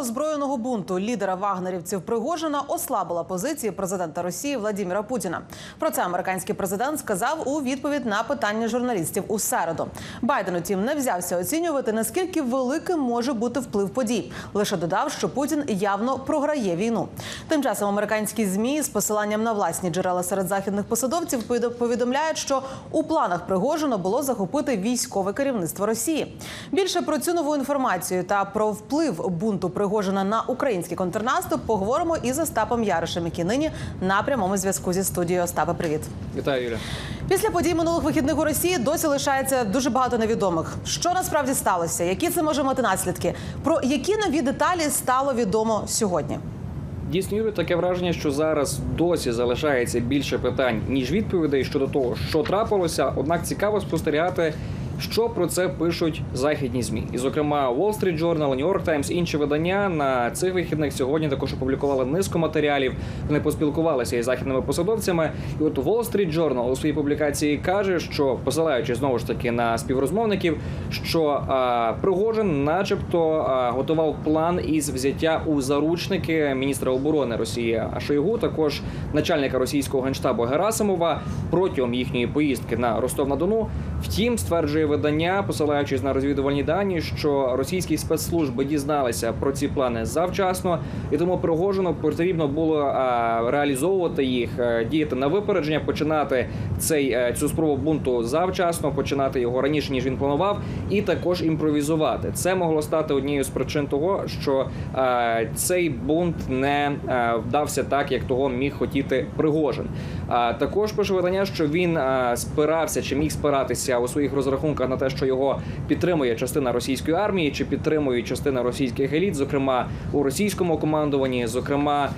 Озброєного бунту лідера вагнерівців Пригожина ослабила позиції президента Росії Владіміра Путіна. Про це американський президент сказав у відповідь на питання журналістів у середу. Байден, утім, не взявся оцінювати наскільки великим може бути вплив подій. Лише додав, що Путін явно програє війну. Тим часом американські змі з посиланням на власні джерела серед західних посадовців повідо- повідомляють, що у планах Пригожина було захопити військове керівництво Росії. Більше про цю нову інформацію та про вплив бунту Пригожина на український контрнаступ поговоримо із Остапом Яришем, який нині на прямому зв'язку зі студією. Остапа, привіт. Вітаю, Юля. Після подій минулих вихідних у Росії досі лишається дуже багато невідомих. Що насправді сталося? Які це може мати наслідки? Про які нові деталі стало відомо сьогодні? Дійсно, Юлю, таке враження, що зараз досі залишається більше питань ніж відповідей щодо того, що трапилося. Однак цікаво спостерігати, що про це пишуть західні змі, і зокрема Wall Street Journal, New York Times, інші видання на цих вихідних сьогодні також опублікували низку матеріалів. Вони поспілкувалися із західними посадовцями. І от Wall Street Journal у своїй публікації каже, що посилаючись знову ж таки на співрозмовників, що а, Пригожин, начебто, а, готував план із взяття у заручники міністра оборони Росії Шойгу, також начальника російського генштабу Герасимова протягом їхньої поїздки на Ростов на Дону. Втім, стверджує видання, посилаючись на розвідувальні дані, що російські спецслужби дізналися про ці плани завчасно, і тому Пригожину потрібно було реалізовувати їх, е, діяти на випередження, починати цей е, цю спробу бунту завчасно, починати його раніше ніж він планував, і також імпровізувати. Це могло стати однією з причин того, що е, цей бунт не е, вдався так, як того міг хотіти Пригожин. Також пише видання, що він е, спирався чи міг спиратися у своїх розрахунках на те, що його підтримує частина російської армії, чи підтримує частина російських еліт, зокрема у російському командуванні, зокрема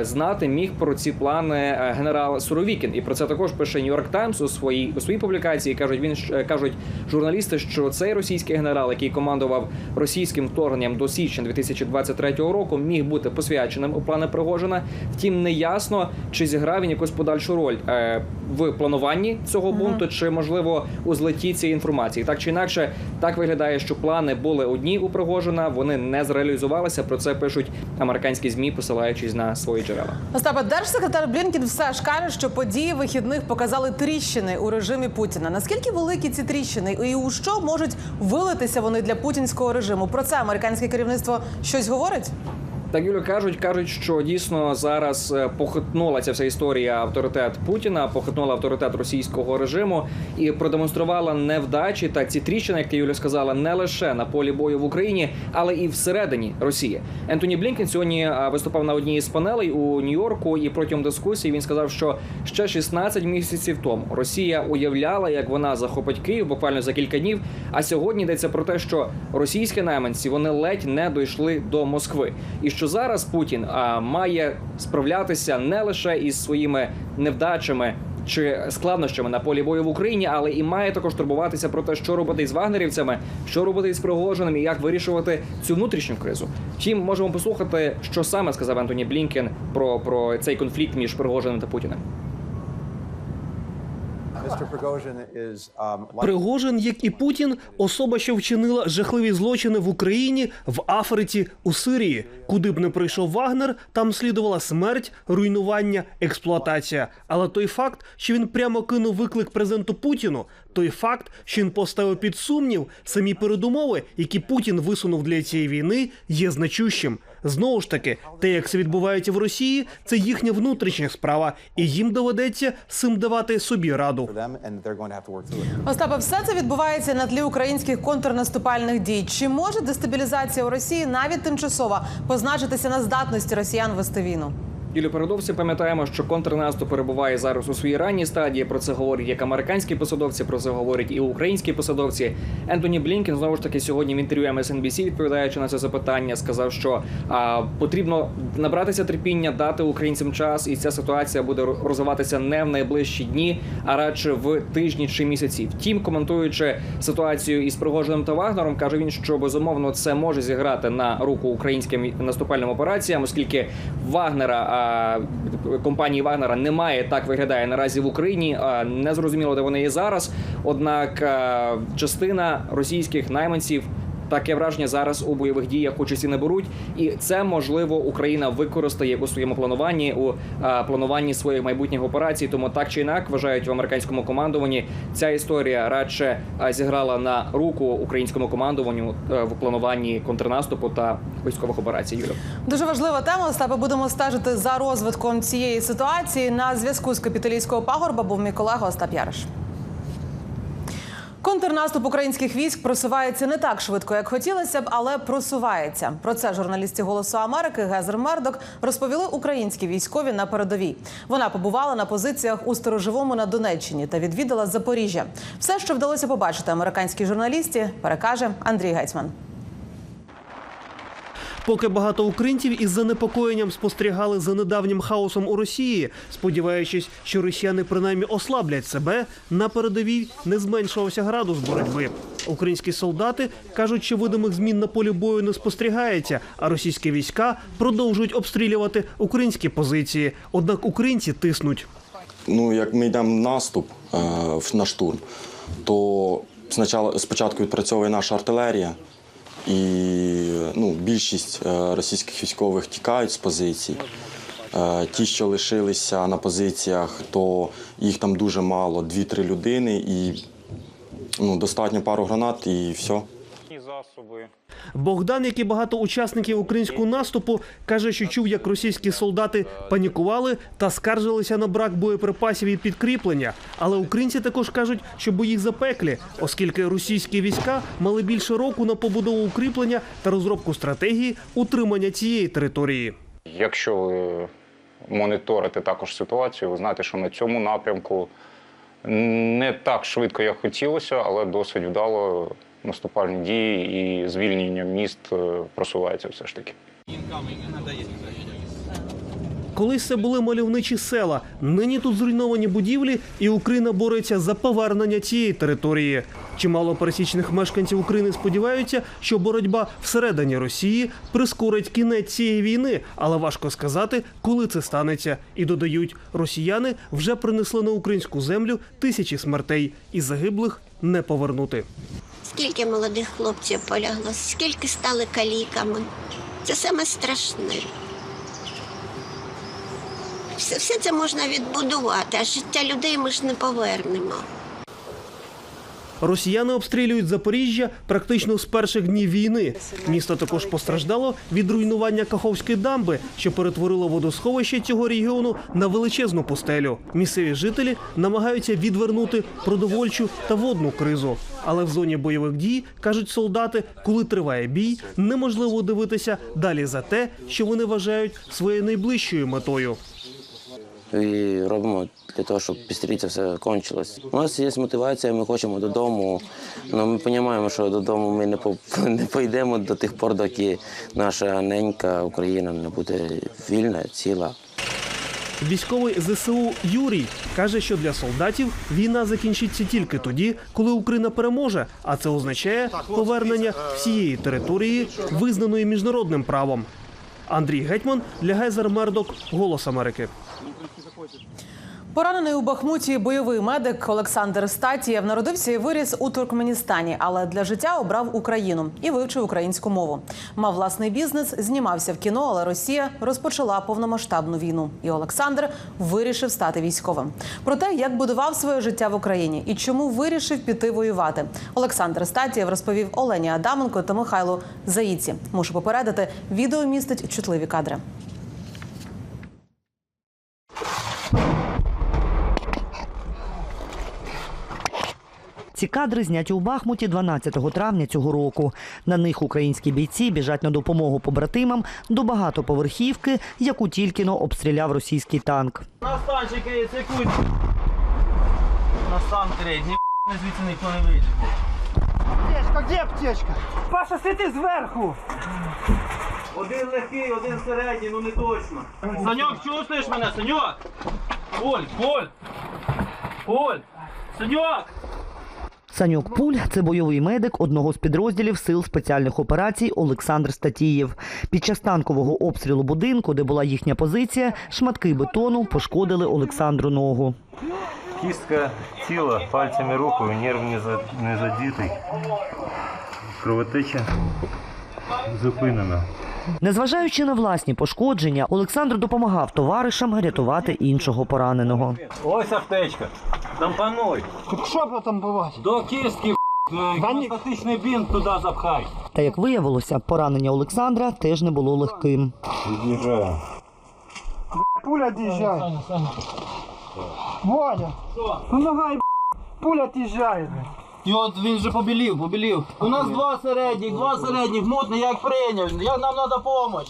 знати міг про ці плани е, генерал Суровікін. І про це також пише Нью-Йорк Таймс у своїй у своїй публікації. кажуть, він е, кажуть журналісти, що цей російський генерал, який командував російським вторгненням до січня 2023 року, міг бути посвяченим у плани Пригожина. Втім, не ясно, чи зіграв він якусь подальшу роль е, в плануванні цього бунту, чи можливо у злеті цієї інформації. Так чи інакше, так виглядає, що плани були одні у Пригожина, вони не зреалізувалися. Про це пишуть американські змі, посилаючись на свої джерела. Остапа, держсекретар Блінкін все ж каже, що події вихідних показали тріщини у режимі Путіна. Наскільки великі ці тріщини, і у що можуть вилитися вони для путінського режиму? Про це американське керівництво щось говорить? Так Юлю кажуть, кажуть, що дійсно зараз е, похитнула ця вся історія авторитет Путіна, похитнула авторитет російського режиму і продемонструвала невдачі та ці тріщини, як ти Юля сказала, не лише на полі бою в Україні, але і всередині Росії. Ентоні Блінкен сьогодні е, виступав на одній із панелей у Нью-Йорку, і протягом дискусії він сказав, що ще 16 місяців тому Росія уявляла, як вона захопить Київ буквально за кілька днів. А сьогодні йдеться про те, що російські найманці вони ледь не дійшли до Москви, і що зараз Путін а, має справлятися не лише із своїми невдачами. Чи складнощами на полі бою в Україні, але і має також турбуватися про те, що робити із вагнерівцями, що робити із Пригожиним і як вирішувати цю внутрішню кризу. Втім, можемо послухати, що саме сказав Антоні Блінкен про, про цей конфлікт між Пригожиним та Путіним. Пригожин, як і Путін, особа, що вчинила жахливі злочини в Україні, в Африці, у Сирії. Куди б не прийшов Вагнер, там слідувала смерть, руйнування, експлуатація. Але той факт, що він прямо кинув виклик президенту Путіну, той факт, що він поставив під сумнів самі передумови, які Путін висунув для цієї війни, є значущим. Знову ж таки, те, як це відбувається в Росії, це їхня внутрішня справа, і їм доведеться з цим давати собі раду. Остапа, все це відбувається на тлі українських контрнаступальних дій. Чи може дестабілізація у Росії навіть тимчасова позначитися на здатності росіян вести війну? Передовсім пам'ятаємо, що контрнаступ перебуває зараз у своїй ранній стадії. Про це говорять як американські посадовці, про це говорять і українські посадовці. Ентоні Блінкен знову ж таки сьогодні в інтерв'ю MSNBC, відповідаючи на це запитання, сказав, що а, потрібно набратися терпіння, дати українцям час, і ця ситуація буде розвиватися не в найближчі дні, а радше в тижні чи місяці. Втім, коментуючи ситуацію із Пригожиним та Вагнером, каже він, що безумовно це може зіграти на руку українським наступальним операціям, оскільки Вагнера компанії Вагнера немає, так виглядає наразі в Україні. Не зрозуміло, де вони є зараз. Однак частина російських найманців таке враження зараз у бойових діях участі не беруть, і це можливо Україна використає у своєму плануванні у е, плануванні своїх майбутніх операцій. Тому так чи інак вважають в американському командуванні. Ця історія радше зіграла на руку українському командуванню е, в плануванні контрнаступу та військових операцій. Юля. Дуже важлива тема. Остапе, будемо стежити за розвитком цієї ситуації. На зв'язку з капіталійського пагорба був мій колега Остап Яриш. Контрнаступ українських військ просувається не так швидко, як хотілося б, але просувається. Про це журналісти Голосу Америки Гезер Мердок розповіли українські військові на передовій. Вона побувала на позиціях у сторожовому на Донеччині та відвідала Запоріжжя. Все, що вдалося побачити американській журналісті, перекаже Андрій Гетьман. Поки багато українців із занепокоєнням спостерігали за недавнім хаосом у Росії, сподіваючись, що росіяни принаймні ослаблять себе, на передовій не зменшувався градус боротьби. Українські солдати кажуть, що видимих змін на полі бою не спостерігається, а російські війська продовжують обстрілювати українські позиції. Однак українці тиснуть. Ну, як ми йдемо наступ е, на штурм, то спочатку відпрацьовує наша артилерія, і ну, більшість е, російських військових тікають з позицій. Е, ті, що лишилися на позиціях, то їх там дуже мало, 2-3 людини, і ну, достатньо пару гранат і все. Богдан, як і багато учасників українського наступу, каже, що чув, як російські солдати панікували та скаржилися на брак боєприпасів і підкріплення. Але українці також кажуть, що бої запеклі, оскільки російські війська мали більше року на побудову укріплення та розробку стратегії утримання цієї території. Якщо ви моніторите також ситуацію, ви знаєте, що на цьому напрямку не так швидко, як хотілося, але досить вдало наступальні дії і звільнення міст е, просувається все ж таки. Колись це були мальовничі села. Нині тут зруйновані будівлі, і Україна бореться за повернення цієї території. Чимало пересічних мешканців України сподіваються, що боротьба всередині Росії прискорить кінець цієї війни, але важко сказати, коли це станеться. І додають, росіяни вже принесли на українську землю тисячі смертей, і загиблих не повернути. Скільки молодих хлопців полягло, скільки стали каліками. Це саме страшне. Все, все це можна відбудувати, а життя людей ми ж не повернемо. Росіяни обстрілюють Запоріжжя практично з перших днів війни. Місто також постраждало від руйнування Каховської дамби, що перетворило водосховище цього регіону на величезну пустелю. Місцеві жителі намагаються відвернути продовольчу та водну кризу. Але в зоні бойових дій кажуть солдати, коли триває бій, неможливо дивитися далі за те, що вони вважають своєю найближчою метою. І робимо для того, щоб це все кончилось. У нас є мотивація, ми хочемо додому. але ми розуміємо, що додому ми не по- не пойдемо до тих пор, доки наша ненька Україна не буде вільна, ціла. Військовий ЗСУ Юрій каже, що для солдатів війна закінчиться тільки тоді, коли Україна переможе, а це означає повернення всієї території, визнаної міжнародним правом. Андрій Гетьман для Гезер Мердок, Голос Америки. Поранений у Бахмуті бойовий медик Олександр Статієв народився і виріс у Туркменістані, але для життя обрав Україну і вивчив українську мову. Мав власний бізнес, знімався в кіно, але Росія розпочала повномасштабну війну. І Олександр вирішив стати військовим. Про те, як будував своє життя в Україні і чому вирішив піти воювати. Олександр Статієв розповів Олені Адаменко та Михайлу Заїці. Мушу попередити, відео містить чутливі кадри. Ці кадри зняті у Бахмуті 12 травня цього року. На них українські бійці біжать на допомогу побратимам до багатоповерхівки, яку тільки но обстріляв російський танк. На станчики яцикуть. На стан третій. Ні звідси ніхто не вийде. Аптечка, де аптечка? Паша, світи зверху. Один легкий, один середній, ну не точно. Саньок, чувствуєш мене, Саньок? Поль, Поль. Поль. Саньок. Саньок Пуль це бойовий медик одного з підрозділів сил спеціальних операцій Олександр Статієв. Під час танкового обстрілу будинку, де була їхня позиція, шматки бетону пошкодили Олександру ногу. Кістка тіла пальцями рукою, нерв не задітий. Кровотеча зупинена. Незважаючи на власні пошкодження, Олександр допомагав товаришам рятувати іншого пораненого. Ось аптечка. Там пануй. Що там бувати? До кістки гемостатичний бінт туди запхай. Та як виявилося, поранення Олександра теж не було легким. Від'їжджає. Пуля діжджає. Водя. Помагай, б***ь. пуля діжджає. І от він же побілів, побілів. У нас два середніх, два середніх, мутний, як прийняв. Як нам треба допомога.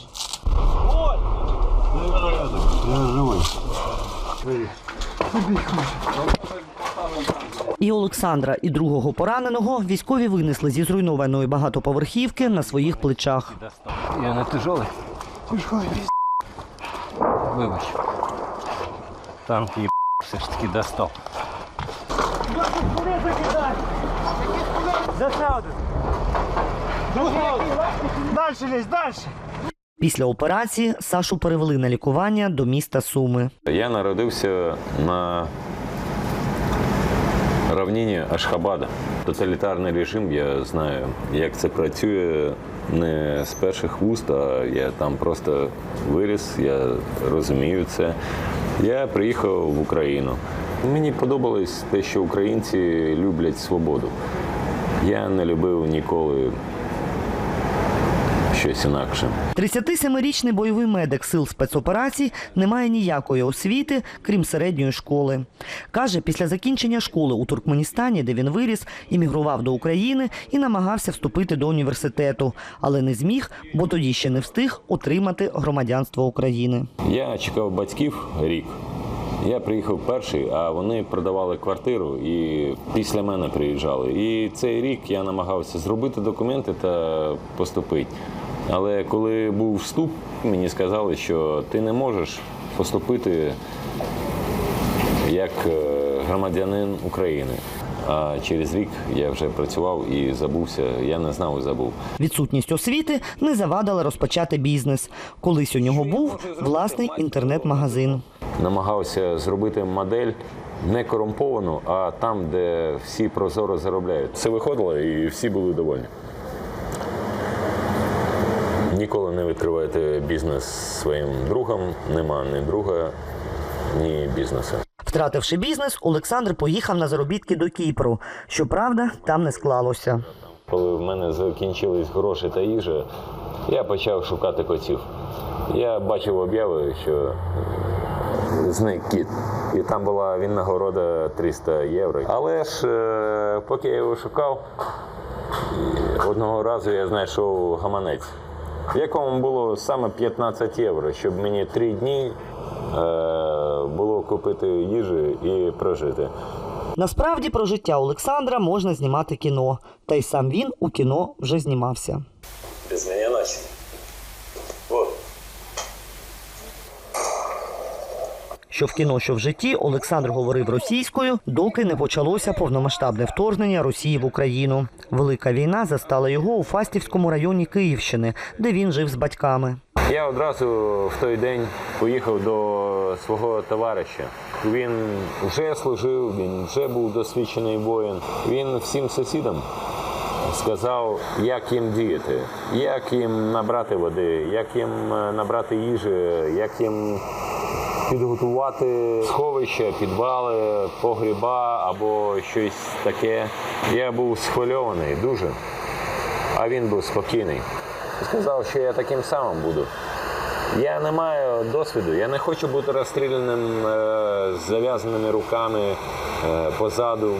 Ой! Я живий. І Олександра, і другого пораненого військові винесли зі зруйнованої багатоповерхівки на своїх плечах. Я не тяжелий. Вибач. Танк їб все ж таки достав. Дальше лезь, дальше. Після операції Сашу перевели на лікування до міста Суми. Я народився на равнині Ашхабада. Тоталітарний режим, я знаю, як це працює не з перших вуст, а я там просто виріс, я розумію це. Я приїхав в Україну. Мені подобалось те, що українці люблять свободу. Я не любив ніколи щось інакше. 37-річний бойовий медик сил спецоперацій не має ніякої освіти, крім середньої школи. Каже, після закінчення школи у Туркменістані, де він виріс, іммігрував до України і намагався вступити до університету, але не зміг, бо тоді ще не встиг отримати громадянство України. Я чекав батьків рік. Я приїхав перший, а вони продавали квартиру і після мене приїжджали. І цей рік я намагався зробити документи та поступити. Але коли був вступ, мені сказали, що ти не можеш поступити як е, громадянин України. А через рік я вже працював і забувся. Я не знав і забув. Відсутність освіти не завадила розпочати бізнес. Колись у нього був власний інтернет-магазин. намагався зробити модель не корумповану, а там, де всі прозоро заробляють. Це виходило і всі були довольні. Ніколи не відкривайте бізнес своїм другом, нема ні друга, ні бізнесу. Втративши бізнес, Олександр поїхав на заробітки до Кіпру. Щоправда, там не склалося. Коли в мене закінчились гроші та їжа, я почав шукати котів. Я бачив обяви, що зник кіт. І там була винагорода 300 євро. Але ж е, поки я його шукав, одного разу я знайшов гаманець, в якому було саме 15 євро, щоб мені три дні е, було купити їжі і прожити. Насправді про життя Олександра можна знімати кіно, та й сам він у кіно вже знімався. Що в кіно, що в житті Олександр говорив російською, доки не почалося повномасштабне вторгнення Росії в Україну. Велика війна застала його у Фастівському районі Київщини, де він жив з батьками. Я одразу в той день поїхав до свого товариша. Він вже служив, він вже був досвідчений воїн. Він всім сусідам сказав, як їм діяти, як їм набрати води, як їм е, набрати їжі, як їм підготувати сховища, підвали, погріба або щось таке. Я був схвильований дуже, а він був спокійний. Сказав, що я таким самим буду. Я не маю досвіду, я не хочу бути розстріляним е, з зав'язаними руками е, позаду,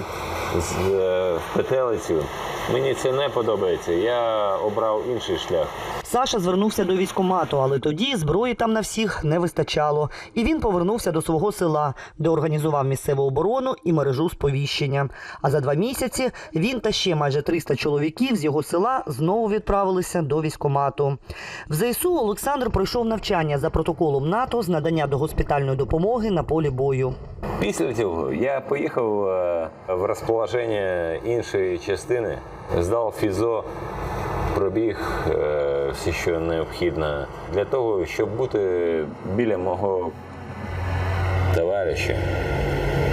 з е, петелицю. Мені це не подобається. Я обрав інший шлях. Саша звернувся до військкомату, але тоді зброї там на всіх не вистачало. І він повернувся до свого села, де організував місцеву оборону і мережу сповіщення. А за два місяці він та ще майже 300 чоловіків з його села знову відправилися до військкомату. В ЗСУ Олександр пройшов навчання за протоколом НАТО з надання до госпітальної допомоги на полі бою. Після цього я поїхав е, в розположення іншої частини, здав фізо, пробіг е, все, що необхідно для того, щоб бути біля мого товариша,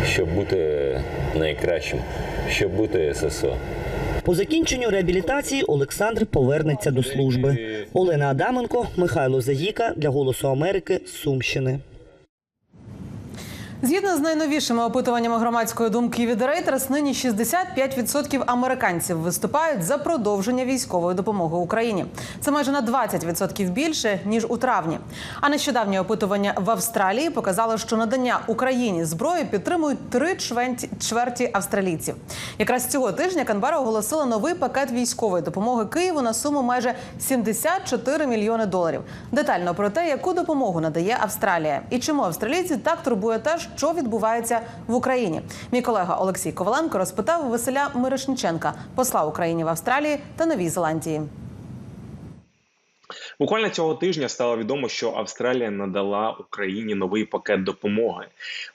щоб бути найкращим, щоб бути ССО. По закінченню реабілітації Олександр повернеться до служби. Олена Адаменко, Михайло Заїка для Голосу Америки Сумщини. Згідно з найновішими опитуваннями громадської думки від Reuters, нині 65% американців виступають за продовження військової допомоги Україні. Це майже на 20% більше ніж у травні. А нещодавнє опитування в Австралії показало, що надання Україні зброї підтримують три чверті, австралійців. Якраз цього тижня Канбера оголосила новий пакет військової допомоги Києву на суму майже 74 мільйони доларів. Детально про те, яку допомогу надає Австралія і чому австралійці так турбує те, що відбувається в Україні. Мій колега Олексій Коваленко розпитав Василя Мирошниченка, посла України в Австралії та Новій Зеландії. Буквально цього тижня стало відомо, що Австралія надала Україні новий пакет допомоги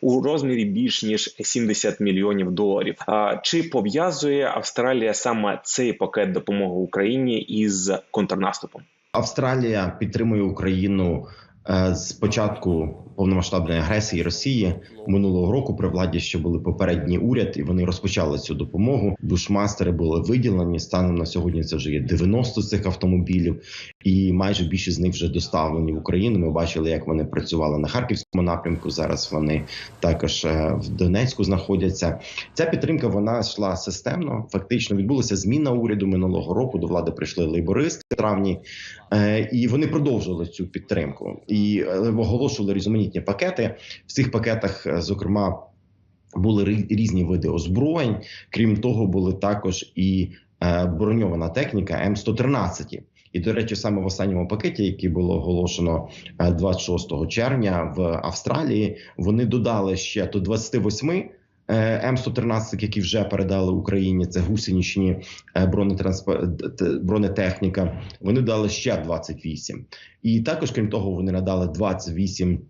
у розмірі більш ніж 70 мільйонів доларів. А чи пов'язує Австралія саме цей пакет допомоги Україні із контрнаступом? Австралія підтримує Україну з початку повномасштабної агресії Росії минулого року. При владі ще були попередній уряд, і вони розпочали цю допомогу. Бушмастери були виділені. Станом на сьогодні це вже є 90 цих автомобілів, і майже більшість з них вже доставлені в Україну. Ми бачили, як вони працювали на харківському напрямку. Зараз вони також е, в Донецьку знаходяться. Ця підтримка вона йшла системно. Фактично відбулася зміна уряду минулого року. До влади прийшли лейбористи в травні, е, і вони продовжили цю підтримку і е, оголошували різноманітні пакети. В цих пакетах, зокрема, були рі- різні види озброєнь. Крім того, були також і броньована техніка М113. І, до речі, саме в останньому пакеті, який було оголошено е, 26 червня в Австралії, вони додали ще до 28 е, М113, які вже передали Україні. Це гусеничні е, бронетехніка. Вони дали ще 28. І також, крім того, вони надали 28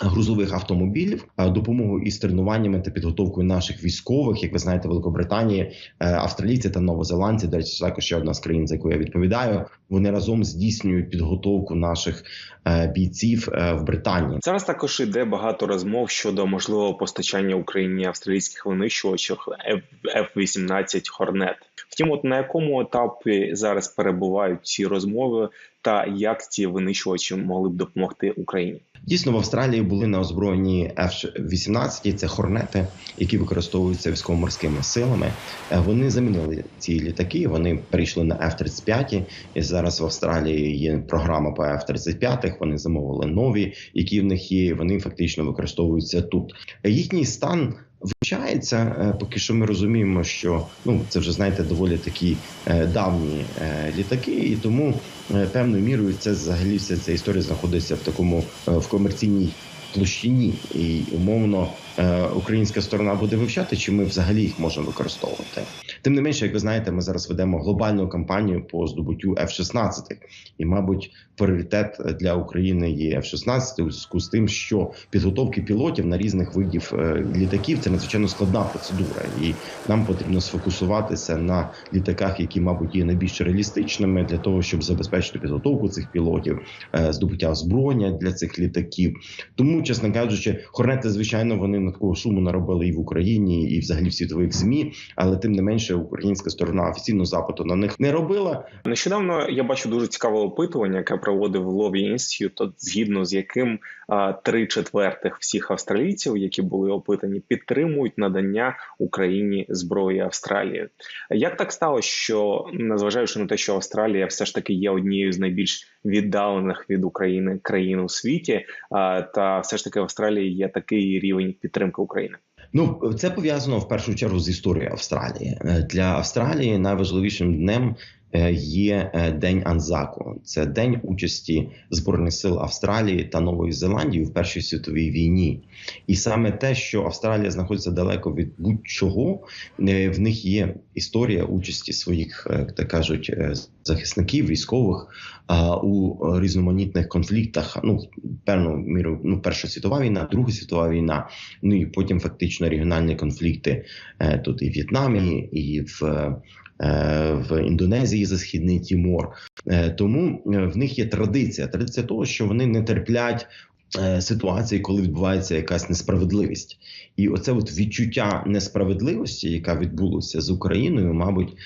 грузових автомобілів, допомогу із тренуваннями та підготовкою наших військових. Як ви знаєте, Великобританії е, австралійці та новозеландці, до речі, також ще одна з країн, за яку я відповідаю. Вони разом здійснюють підготовку наших е, бійців е, в Британії. Зараз також іде багато розмов щодо можливого постачання Україні австралійських винищувачів F-18 Hornet. Втім, от на якому етапі зараз перебувають ці розмови, та як ці винищувачі могли б допомогти Україні? Дійсно, в Австралії були на озброєнні F-18, це хорнети, які використовуються військово-морськими силами. Е, Вони замінили ці літаки. Вони перейшли на F-35, І зараз в Австралії є програма по F-35, Вони замовили нові, які в них є. Вони фактично використовуються тут. Їхній стан. Вивчається, Е, поки що ми розуміємо, що ну це вже знаєте доволі такі е, давні е, літаки, і тому певною мірою це взагалі вся ця історія знаходиться в такому в комерційній площині, і умовно українська сторона буде вивчати, чи ми взагалі їх можемо використовувати. Тим не менше, як ви знаєте, ми зараз ведемо глобальну кампанію по здобуттю F-16, і, мабуть, пріоритет для України є F-16 у зв'язку з тим, що підготовки пілотів на різних видів е, літаків це надзвичайно складна процедура, і нам потрібно сфокусуватися на літаках, які, мабуть, є найбільш реалістичними для того, щоб забезпечити підготовку цих пілотів, е, здобуття озброєння для цих літаків. Тому, чесно кажучи, хорнети, звичайно, вони такого шуму наробили і в Україні, і взагалі в світових змі, але тим не менше, українська сторона офіційно запиту на них не робила. Нещодавно я бачу дуже цікаве опитування, яке проводив Lobby Institute, згідно з яким три четвертих всіх австралійців, які були опитані, підтримують надання Україні зброї Австралії. Як так сталося, що незважаючи на те, що Австралія все ж таки є однією з найбільш віддалених від України країн у світі, та все ж таки в Австралії є такий рівень підтримки України? Ну, це пов'язано в першу чергу з історією Австралії. Для Австралії найважливішим днем є е, День Анзаку. Це день участі збройних сил Австралії та Нової Зеландії в Першій світовій війні. І саме те, що Австралія знаходиться далеко від будь-чого, е, в них є історія участі своїх, е, так кажуть, е, захисників, військових у різноманітних конфліктах. Ну, певну міру, ну, Перша світова війна, Друга світова війна, ну і потім фактично регіональні конфлікти е, тут і в В'єтнамі, і в. Е, В Індонезії за східний Тімор, Е, тому е, в них є традиція. Традиція того, що вони не терплять ситуації, коли відбувається якась несправедливість, і оце от відчуття несправедливості, яка відбулася з Україною, мабуть,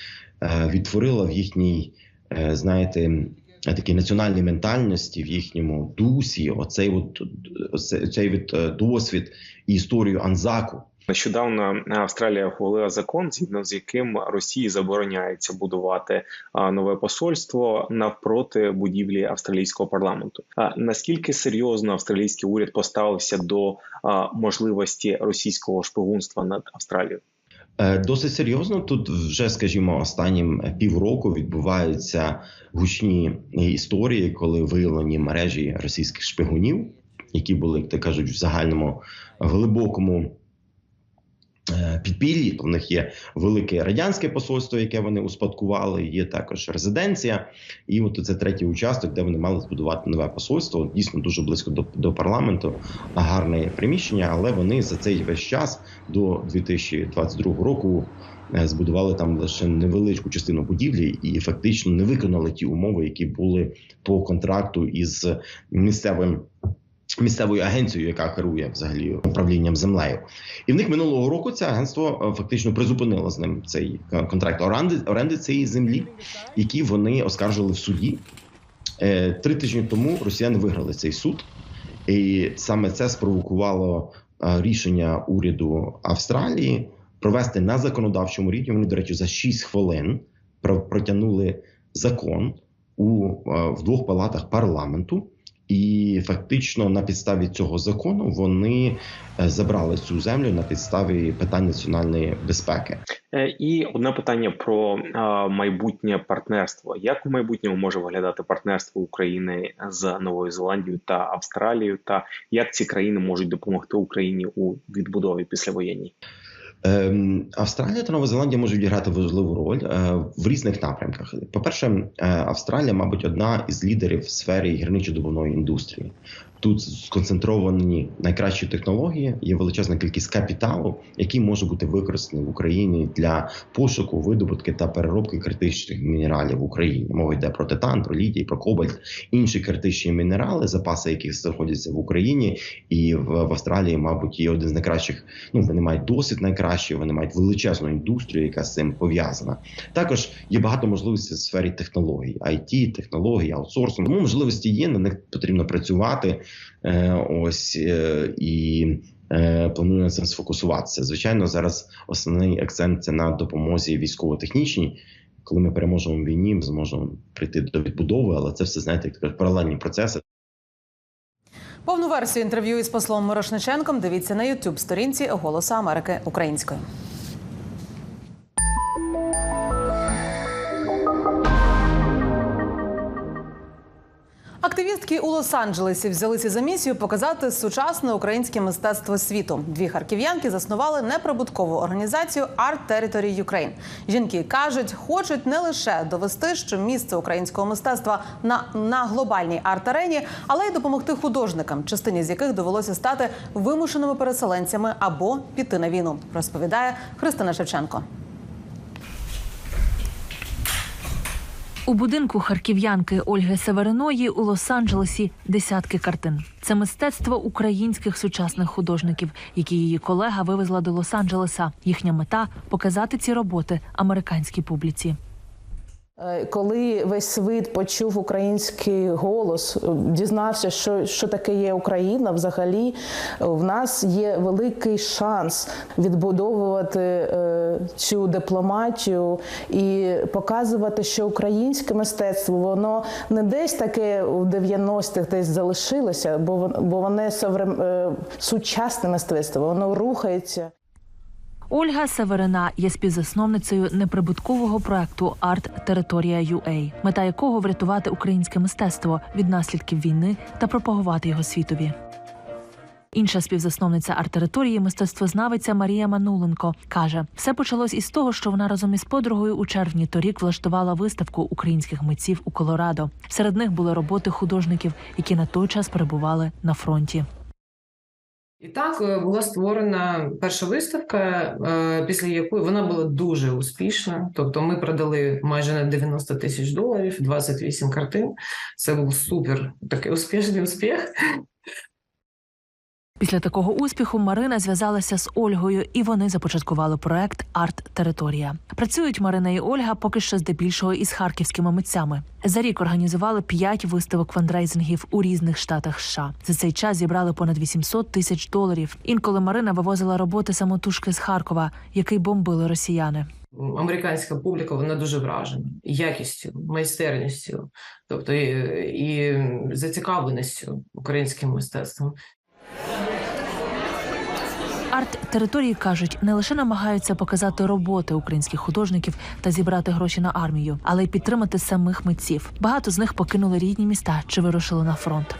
відтворила в їхній, знаєте, такій національній ментальності, в їхньому дусі, оцей от оце- цей от, е, досвід і історію Анзаку. Нещодавно Австралія ухвалила закон, згідно з яким Росії забороняється будувати нове посольство навпроти будівлі австралійського парламенту. Наскільки серйозно австралійський уряд поставився до можливості російського шпигунства над Австралією? Е, Досить серйозно тут вже, скажімо, останнім півроку відбуваються гучні історії, коли виявлені мережі російських шпигунів, які були, як то кажуть, в загальному глибокому е, підпіллі. В них є велике радянське посольство, яке вони успадкували. Є також резиденція, і от це третій участок, де вони мали збудувати нове посольство. Дійсно дуже близько до, до парламенту, гарне приміщення, але вони за цей весь час до 2022 року е, збудували там лише невеличку частину будівлі і фактично не виконали ті умови, які були по контракту із місцевим. Місцевою агенцією, яка керує взагалі управлінням землею, і в них минулого року це агентство е, фактично призупинило з ним цей контракт оренди, оренди цієї землі, які вони оскаржили в суді. Е, Три тижні тому росіяни виграли цей суд, і саме це спровокувало е, рішення уряду Австралії провести на законодавчому рівні. Вони, до речі, за 6 хвилин протягнули закон у в двох палатах парламенту. І фактично на підставі цього закону вони е, забрали цю землю на підставі питань національної безпеки. Е, І одне питання про майбутнє партнерство. Як у майбутньому може виглядати партнерство України з Новою Зеландією та Австралією, та як ці країни можуть допомогти Україні у відбудові післявоєнній? Ем, Австралія та Нова Зеландія можуть відіграти важливу роль е, в різних напрямках. По-перше, е, Австралія, мабуть, одна із лідерів в сфері гірничо-добувної індустрії. Тут сконцентровані найкращі технології, є величезна кількість капіталу, який може бути використаний в Україні для пошуку, видобутки та переробки критичних мінералів в Україні. Мова йде про титан, про літій, про кобальт, інші критичні мінерали, запаси яких знаходяться в Україні, і в, Австралії, мабуть, є один з найкращих. Ну вони мають досвід найкращий, вони мають величезну індустрію, яка з цим пов'язана. Також є багато можливостей в сфері технологій, IT, технологій, аутсорсингу. Тому можливості є, на них потрібно працювати. Е, ось е, і е, планую на цим сфокусуватися. Звичайно, зараз основний акцент це на допомозі військово-технічній. Коли ми переможемо в війні, ми зможемо прийти до відбудови, але це все знаєте, як паралельні процеси. Повну версію інтерв'ю із послом Мирошниченком дивіться на youtube сторінці Голосу Америки українською. Активістки у Лос-Анджелесі взялися за місію показати сучасне українське мистецтво світу. Дві харків'янки заснували неприбуткову організацію Art Territory Ukraine. Жінки кажуть, хочуть не лише довести, що місце українського мистецтва на, на глобальній арт-арені, але й допомогти художникам, частині з яких довелося стати вимушеними переселенцями або піти на війну. Розповідає Христина Шевченко. У будинку харків'янки Ольги Севериної у Лос-Анджелесі десятки картин. Це мистецтво українських сучасних художників, які її колега вивезла до Лос-Анджелеса. Їхня мета показати ці роботи американській публіці. Е, Коли весь світ почув український голос, е, дізнався, що, що таке є Україна, взагалі в нас є великий шанс відбудовувати е, цю дипломатію і показувати, що українське мистецтво воно не десь таке у 90-х десь залишилося, бо бо воно е, сучасне мистецтво, воно рухається. Ольга Северина є співзасновницею неприбуткового проекту Арт Територія UA, мета якого врятувати українське мистецтво від наслідків війни та пропагувати його світові. Інша співзасновниця арт-території, мистецтвознавиця Марія Мануленко, каже, все почалось із того, що вона разом із подругою у червні торік влаштувала виставку українських митців у Колорадо. Серед них були роботи художників, які на той час перебували на фронті. І так е, була створена перша виставка, е, після якої вона була дуже успішна. Тобто, ми продали майже на 90 тисяч доларів, 28 картин. Це був супер такий успішний успіх. Після такого успіху Марина зв'язалася з Ольгою, і вони започаткували проект Арт Територія. Працюють Марина і Ольга поки що здебільшого із харківськими митцями. За рік організували п'ять виставок фандрейзингів у різних штатах США. За цей час зібрали понад 800 тисяч доларів. Інколи Марина вивозила роботи самотужки з Харкова, який бомбили росіяни. Американська публіка вона дуже вражена якістю, майстерністю, тобто і, і зацікавленістю українським мистецтвом. Арт-території кажуть, не лише намагаються показати роботи українських художників та зібрати гроші на армію, але й підтримати самих митців. Багато з них покинули рідні міста чи вирушили на фронт.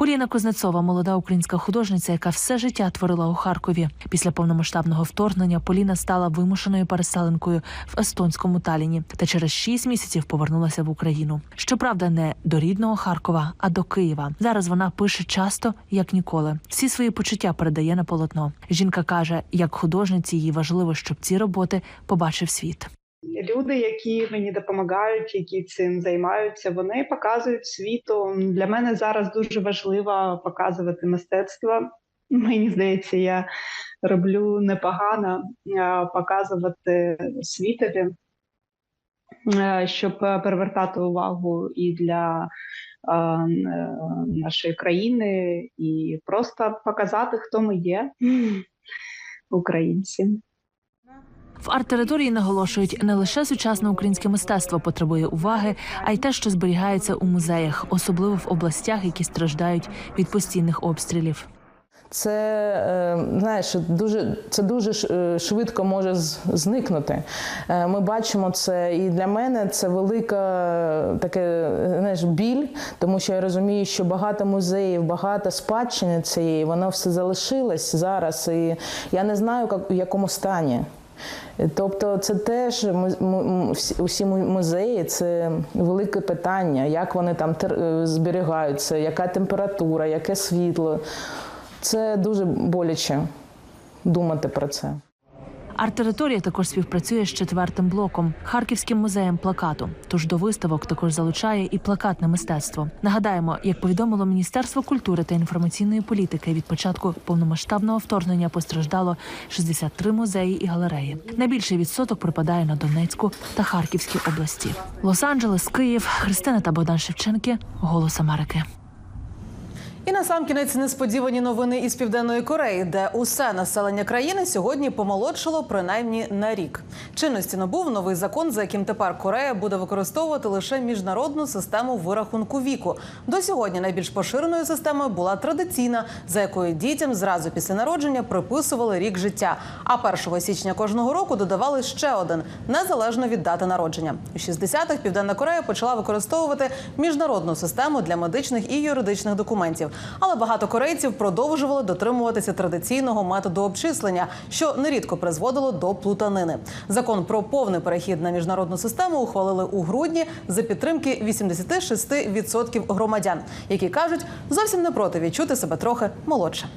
Поліна Кузнецова, молода українська художниця, яка все життя творила у Харкові. Після повномасштабного вторгнення Поліна стала вимушеною переселенкою в естонському Таліні та через шість місяців повернулася в Україну. Щоправда, не до рідного Харкова, а до Києва. Зараз вона пише часто, як ніколи. Всі свої почуття передає на полотно. Жінка каже, як художниці їй важливо, щоб ці роботи побачив світ. Люди, які мені допомагають, які цим займаються, вони показують світу. Для мене зараз дуже важливо показувати мистецтво. Мені здається, я роблю непогано показувати світові, щоб привертати увагу і для е, нашої країни, і просто показати, хто ми є, українці. В арт-території наголошують, не лише сучасне українське мистецтво потребує уваги, а й те, що зберігається у музеях, особливо в областях, які страждають від постійних обстрілів. Це е, знаєш, дуже це дуже е, швидко може зникнути. Е, Ми бачимо це, і для мене це велика таке знаєш, біль, тому що я розумію, що багато музеїв, багато спадщини цієї, воно все залишилось зараз, і я не знаю, як- в якому стані. Тобто, це теж усі музеї це велике питання, як вони там е, зберігаються, яка температура, яке світло. Це дуже боляче думати про це. Арт-територія також співпрацює з четвертим блоком Харківським музеєм плакату. Тож до виставок також залучає і плакатне мистецтво. Нагадаємо, як повідомило Міністерство культури та інформаційної політики, від початку повномасштабного вторгнення постраждало 63 музеї і галереї. Найбільший відсоток припадає на Донецьку та Харківські області. Лос-Анджелес, Київ, Христина та Богдан Шевченки. Голос Америки. І на сам кінець несподівані новини із південної Кореї, де усе населення країни сьогодні помолодшило принаймні на рік. Чинності набув новий закон, за яким тепер Корея буде використовувати лише міжнародну систему вирахунку віку. До сьогодні найбільш поширеною системою була традиційна, за якою дітям зразу після народження приписували рік життя. А 1 січня кожного року додавали ще один незалежно від дати народження. У 60-х Південна Корея почала використовувати міжнародну систему для медичних і юридичних документів. Але багато корейців продовжували дотримуватися традиційного методу обчислення, що нерідко призводило до плутанини. Закон про повний перехід на міжнародну систему ухвалили у грудні за підтримки 86% громадян, які кажуть, зовсім не проти відчути себе трохи молодше.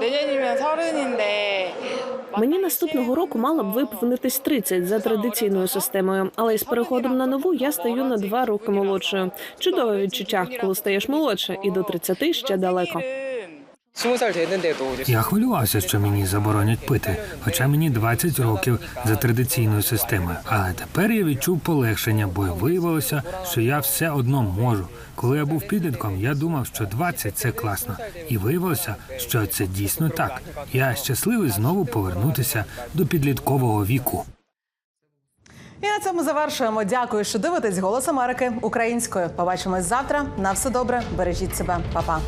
내년이면 서른인데 Мені наступного року мало б виповнитись 30 за традиційною системою, але із переходом на нову я стаю на два роки молодшою. Чудове відчуття, коли стаєш молодше, і до 30 ще далеко. Я хвилювався, що мені заборонять пити, хоча мені 20 років за традиційною системою. Але тепер я відчув полегшення, бо виявилося, що я все одно можу. Коли я був підлітком, я думав, що 20 – це класно, і виявилося, що це дійсно так. Я щасливий знову повернутися до підліткового віку. І на цьому завершуємо. Дякую, що дивитесь Голос Америки українською. Побачимось завтра. На все добре. Бережіть себе, Па-па.